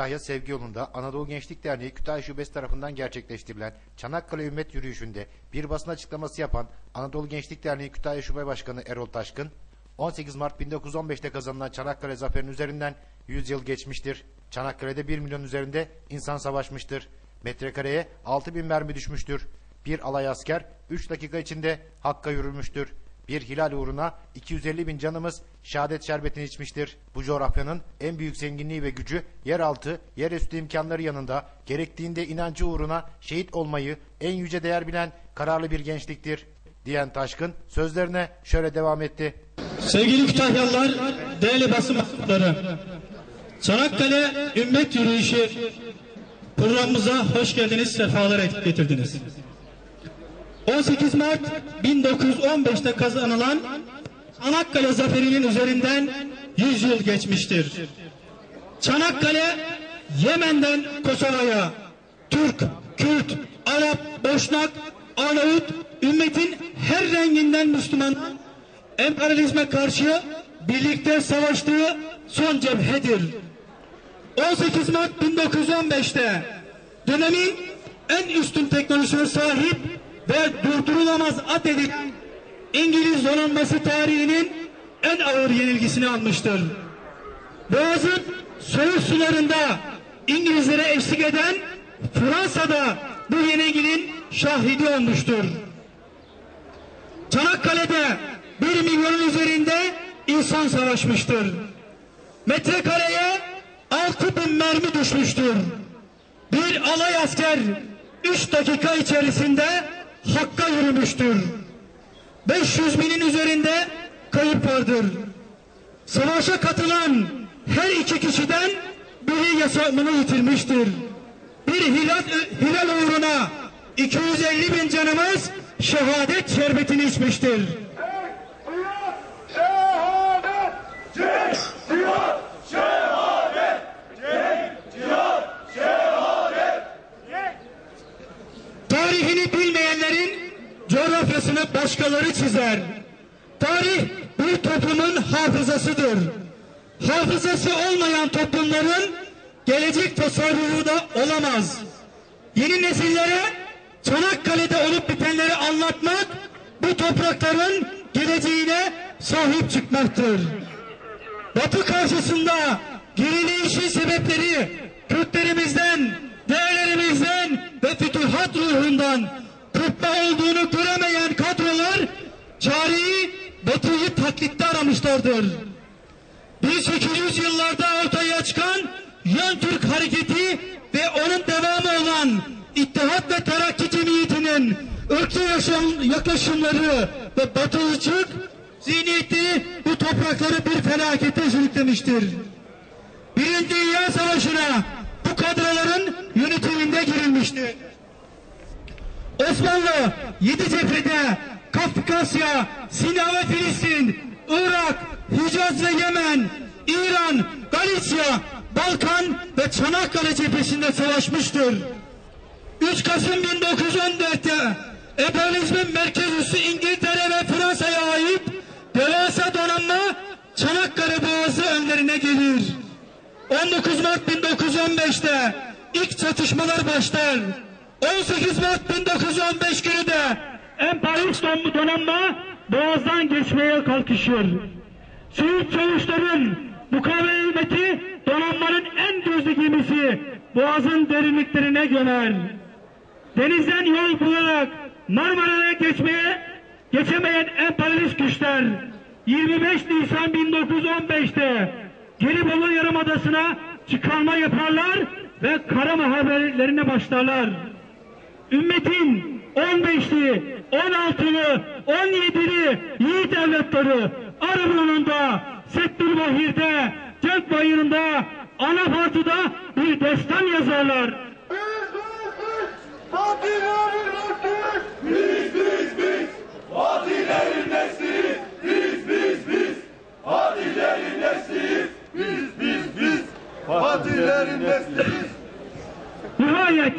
Kütahya Sevgi Yolu'nda Anadolu Gençlik Derneği Kütahya Şubesi tarafından gerçekleştirilen Çanakkale Ümmet Yürüyüşü'nde bir basın açıklaması yapan Anadolu Gençlik Derneği Kütahya Şube Başkanı Erol Taşkın, 18 Mart 1915'te kazanılan Çanakkale zaferinin üzerinden 100 yıl geçmiştir. Çanakkale'de 1 milyon üzerinde insan savaşmıştır. Metrekareye 6 bin mermi düşmüştür. Bir alay asker 3 dakika içinde Hakk'a yürümüştür. Bir hilal uğruna 250 bin canımız şehadet şerbetini içmiştir. Bu coğrafyanın en büyük zenginliği ve gücü yeraltı, yerüstü imkanları yanında gerektiğinde inancı uğruna şehit olmayı en yüce değer bilen kararlı bir gençliktir. Diyen Taşkın sözlerine şöyle devam etti. Sevgili Kütahyalılar, değerli basın mensupları, Çanakkale Ümmet Yürüyüşü programımıza hoş geldiniz, sefalar getirdiniz. 18 Mart 1915'te kazanılan Çanakkale zaferinin üzerinden 100 yıl geçmiştir. Çanakkale, Yemen'den Kosova'ya, Türk, Kürt, Arap, Boşnak, Arnavut, ümmetin her renginden Müslüman emperyalizme karşı birlikte savaştığı son cephedir. 18 Mart 1915'te dönemin en üstün teknolojisine sahip ve durdurulamaz addedilen İngiliz donanması tarihinin en ağır yenilgisini almıştır. Boğaz'ın soğuk sularında İngilizlere eşlik eden Fransa'da bu yenilginin şahidi olmuştur. Çanakkale'de bir milyonun üzerinde insan savaşmıştır. Metrekareye altı bin mermi düşmüştür. Bir alay asker üç dakika içerisinde Hakk'a yürümüştür. 500 binin üzerinde kayıp vardır. Savaşa katılan her iki kişiden biri yaşamını yitirmiştir. Bir hilal, hilal uğruna 250 bin canımız şehadet şerbetini içmiştir. Şehadet! Cenk, cihat, şehadet! Cenk, cihat, şehadet! Tarihini bilmeyenlerin coğrafyasını başkaları çizer. Tarih bir toplumun hafızasıdır. Hafızası olmayan toplumların gelecek tasarrufu da olamaz. Yeni nesillere Çanakkale'de olup bitenleri anlatmak bu toprakların geleceğine sahip çıkmaktır. Batı karşısında gerileyişin sebepleri Kürtlerimizden, değerlerimizden ve fütuhat ruhundan kırpma olduğunu göremeyen kadrolar çareyi Taklitte aramışlardır. 1800 yıllarda ortaya çıkan Yön Türk hareketi ve onun devamı olan İttihat ve Terakki Cemiyeti'nin ırkçı yaşam, yaklaşımları ve batılıcılık zihniyeti bu toprakları bir felakete sürüklemiştir. Birinci Dünya Savaşı'na bu kadroların yönetiminde girilmiştir. Osmanlı yedi cephede Kafkasya, Sina ve Filistin, Irak, Hicaz ve Yemen, İran, Galicia, Balkan ve Çanakkale cephesinde savaşmıştır. 3 Kasım 1914'te emperyalizmin merkez üssü İngiltere ve Fransa'ya ait devasa donanma Çanakkale Boğazı önlerine gelir. 19 Mart 1915'te ilk çatışmalar başlar. 18 Mart 1915 günü de emperyalist donanma Boğaz'dan geçmeye kalkışır. Söğüt çavuşların mukavemeti donanmanın en gözlü gemisi Boğaz'ın derinliklerine gömer. Denizden yol bularak Marmara'ya geçmeye geçemeyen emperyalist güçler 25 Nisan 1915'te Gelibolu Yarımadası'na çıkarma yaparlar ve kara muhaberelerine başlarlar. Ümmetin 15'li, 16'lı, 17'li yiğit evlatları Arabulu'nda, Settülbahir'de, Cenk Bayırı'nda, Anafartı'da bir destan yazarlar. Biz, biz, biz! Fatihlerin nesliyiz! Biz, biz, biz! Fatihlerin nesliyiz! Biz, biz, biz! Fatihlerin nesliyiz! Nihayet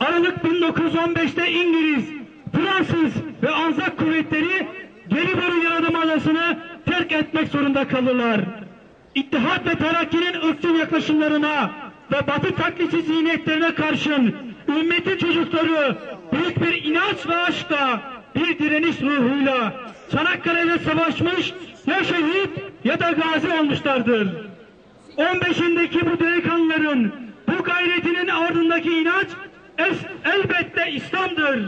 Aralık 1915'te İngiliz, Fransız ve Anzak kuvvetleri Gelibolu Yarımadası'nı kalırlar. İttihat ve Terakki'nin ırkçı yaklaşımlarına ve batı taklitçi zihniyetlerine karşın ümmetin çocukları büyük bir inanç ve aşkla bir direniş ruhuyla Çanakkale'de savaşmış ya şehit ya da gazi olmuşlardır. 15'indeki bu delikanlıların bu gayretinin ardındaki inanç es- elbette İslam'dır.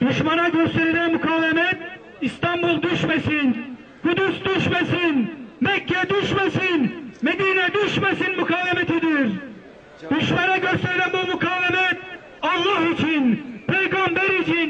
Düşmana gösterilen mukavemet İstanbul düşmesin, Kudüs düşmesin, Mekke düşmesin, Medine düşmesin mukavemetidir. Düşmana gösterilen bu mukavemet Allah için, peygamber için,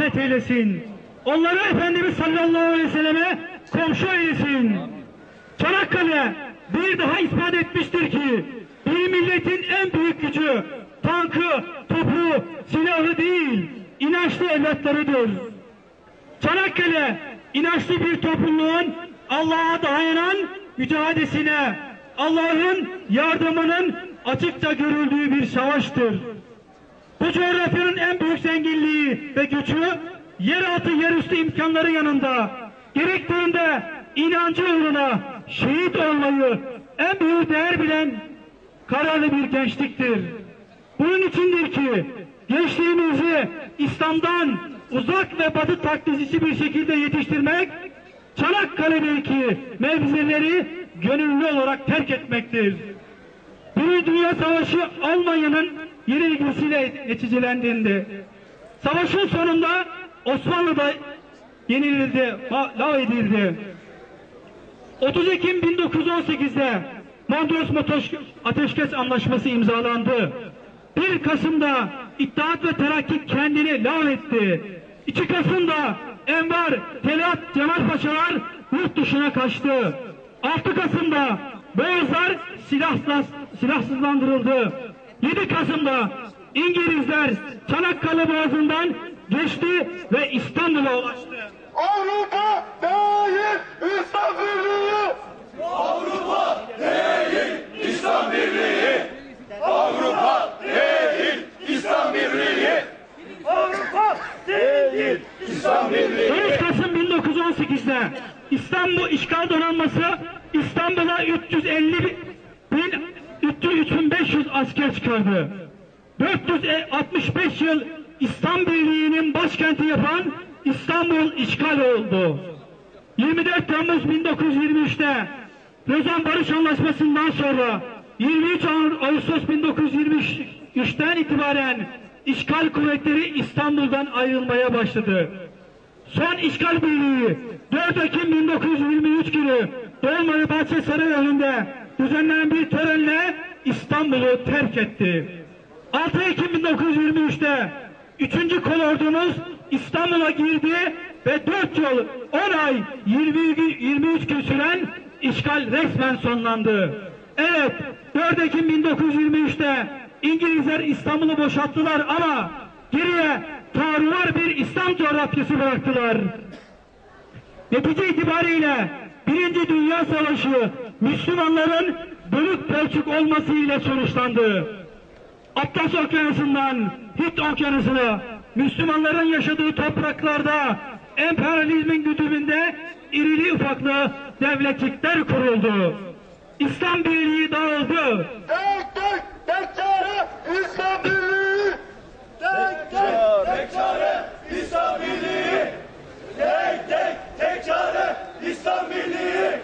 rahmet eylesin. Onları Efendimiz sallallahu aleyhi ve selleme komşu eylesin. Çanakkale bir daha ispat etmiştir ki bir milletin en büyük gücü tankı, topu, silahı değil, inançlı evlatlarıdır. Çanakkale inançlı bir topluluğun Allah'a dayanan mücadelesine, Allah'ın yardımının açıkça görüldüğü bir savaştır. Bu coğrafyanın en büyük zenginliği ve gücü yeraltı yerüstü imkanları yanında gerektiğinde inancı uğruna şehit olmayı en büyük değer bilen kararlı bir gençliktir. Bunun içindir ki gençliğimizi İslam'dan uzak ve batı taklidisi bir şekilde yetiştirmek Çanakkale'deki mevzileri gönüllü olarak terk etmektir. Birinci Dünya Savaşı Almanya'nın yenilgisiyle neticelendiğinde savaşın sonunda Osmanlı'da yenildi, ma- lav edildi. 30 Ekim 1918'de Mondros Ateşkes Anlaşması imzalandı. 1 Kasım'da İttihat ve Terakki kendini lav etti. 2 Kasım'da Enver, Telat, Cemal Paşalar yurt dışına kaçtı. 6 Kasım'da Boğazlar silahsız, silahsızlandırıldı. 7 Kasım'da İngilizler Çanakkale Boğazı'ndan geçti ve İstanbul'a ulaştı. Avrupa değil İslam Birliği! Avrupa değil İslam Birliği! Avrupa değil İslam Birliği! Avrupa değil İslam Birliği! 13 Kasım 1918'de İstanbul İşgal Donanması İstanbul'a 350 bin 3500 asker çıkardı. 465 yıl İslam Birliği'nin başkenti yapan İstanbul işgal oldu. 24 Temmuz 1923'te Lozan Barış Anlaşması'ndan sonra 23 Ağustos 1923'ten itibaren işgal kuvvetleri İstanbul'dan ayrılmaya başladı. Son işgal birliği 4 Ekim 1923 günü Dolmabahçe Saray önünde düzenlenen bir törenle İstanbul'u terk etti. 6 Ekim 1923'te 3. kolordumuz İstanbul'a girdi ve 4 yıl 10 ay 20, gün- 23 gün süren işgal resmen sonlandı. Evet 4 Ekim 1923'te İngilizler İstanbul'u boşalttılar ama geriye tarumar bir İslam coğrafyası bıraktılar. Netice itibariyle Birinci Dünya Savaşı Müslümanların bölük pörçük olması ile sonuçlandı. Atlas Okyanusu'ndan Hint Okyanusu'na Müslümanların yaşadığı topraklarda emperyalizmin güdümünde irili ufaklı devletlikler kuruldu. İslam Birliği dağıldı. Tek tek tek çare İslam Birliği! Tek tek tek çare İslam Birliği! Tek tek tek çare İslam Birliği!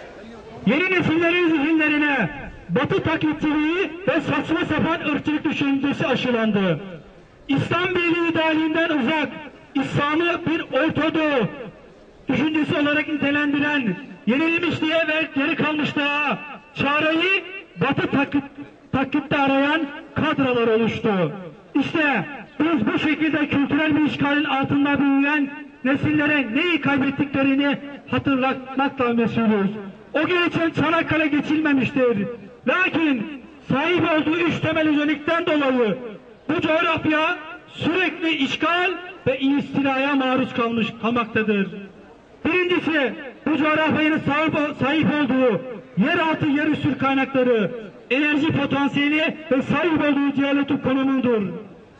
Yeni nesillerin zihinlerine Batı taklitçiliği ve saçma sapan ırkçılık düşüncesi aşılandı. İslam Birliği idealinden uzak, İslam'ı bir Ortadoğu düşüncesi olarak nitelendiren, yenilmişliğe ve geri kalmışlığa çareyi Batı taklit, taklitte arayan kadrolar oluştu. İşte biz bu şekilde kültürel bir işgalin altında büyüyen nesillere neyi kaybettiklerini hatırlatmakla mesulüz. O gün için Çanakkale geçilmemiştir. Lakin sahip olduğu üç temel özellikten dolayı bu coğrafya sürekli işgal ve istilaya maruz kalmış kalmaktadır. Birincisi bu coğrafyanın sahip, sahip olduğu yeraltı yerüstü kaynakları, enerji potansiyeli ve sahip olduğu diyaletik konumundur.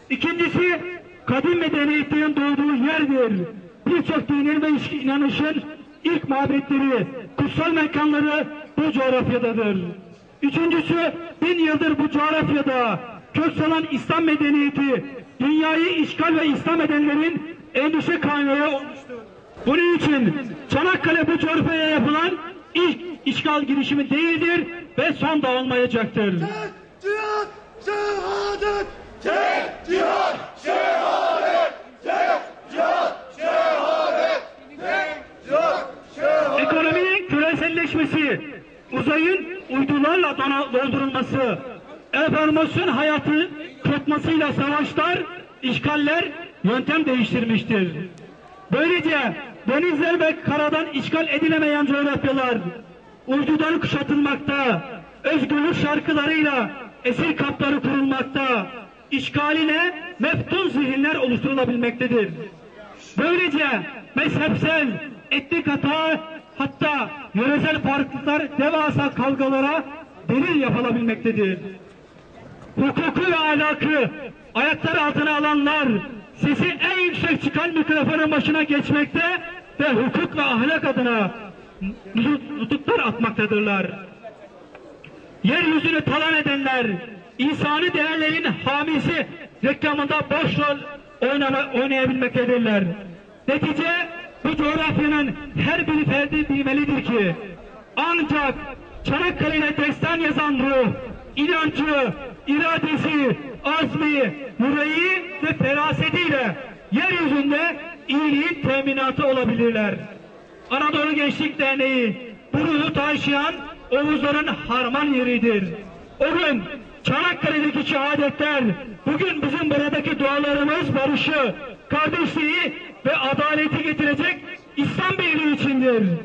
İkincisi, kadim medeniyetlerin doğduğu yerdir. Birçok dinin ve inanışın ilk mabetleri, kutsal mekanları bu coğrafyadadır. Üçüncüsü, bin yıldır bu coğrafyada kök salan İslam medeniyeti, dünyayı işgal ve İslam edenlerin endişe kaynağı olmuştur. Bunun için Çanakkale bu coğrafyaya yapılan ilk işgal girişimi değildir ve son da olmayacaktır. Cihat şehadet! Tek cihat şehadet! Tek cihat şehadet! Tek cihat şehadet! Ekonominin küreselleşmesi, uzayın uydularla doldurulması, enformasyon hayatı kopmasıyla savaşlar, işgaller yöntem değiştirmiştir. Böylece denizler ve karadan işgal edilemeyen coğrafyalar uydudan kuşatılmakta, özgürlük şarkılarıyla esir kampları kurulmakta, işgaline meftun zihinler oluşturulabilmektedir. Böylece mezhepsel, etnik hata, hatta yöresel farklılıklar devasa kavgalara delil yapılabilmektedir. Hukuku ve ahlakı ayaklar altına alanlar sesi en yüksek çıkan mikrofonun başına geçmekte ve hukuk ve ahlak adına nutuklar atmaktadırlar. Yeryüzünü talan edenler, insani değerlerin hamisi reklamında boş rol oynama, oynayabilmektedirler. Netice bu coğrafyanın her bir ferdi bilmelidir ki ancak Çanakkale'yle destan yazan ruh, inancı, iradesi, azmi, yüreği ve ferasetiyle yeryüzünde iyiliğin teminatı olabilirler. Anadolu Gençlik Derneği bu ruhu taşıyan Oğuzların harman yeridir. O gün Çanakkale'deki şehadetler, bugün bizim buradaki dualarımız barışı, kardeşliği ve adaleti getirecek İçindir.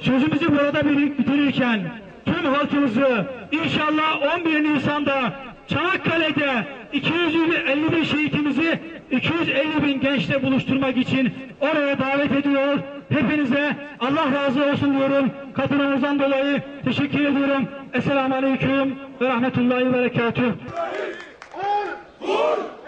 Sözümüzü burada bitirirken tüm halkımızı inşallah 11 Nisan'da Çanakkale'de 250 bin şehitimizi 250 bin gençle buluşturmak için oraya davet ediyor. Hepinize Allah razı olsun diyorum. Katılımınızdan dolayı teşekkür ediyorum. Esselamu Aleyküm ve Rahmetullahi ve Berekatuhu. Vur! Vur!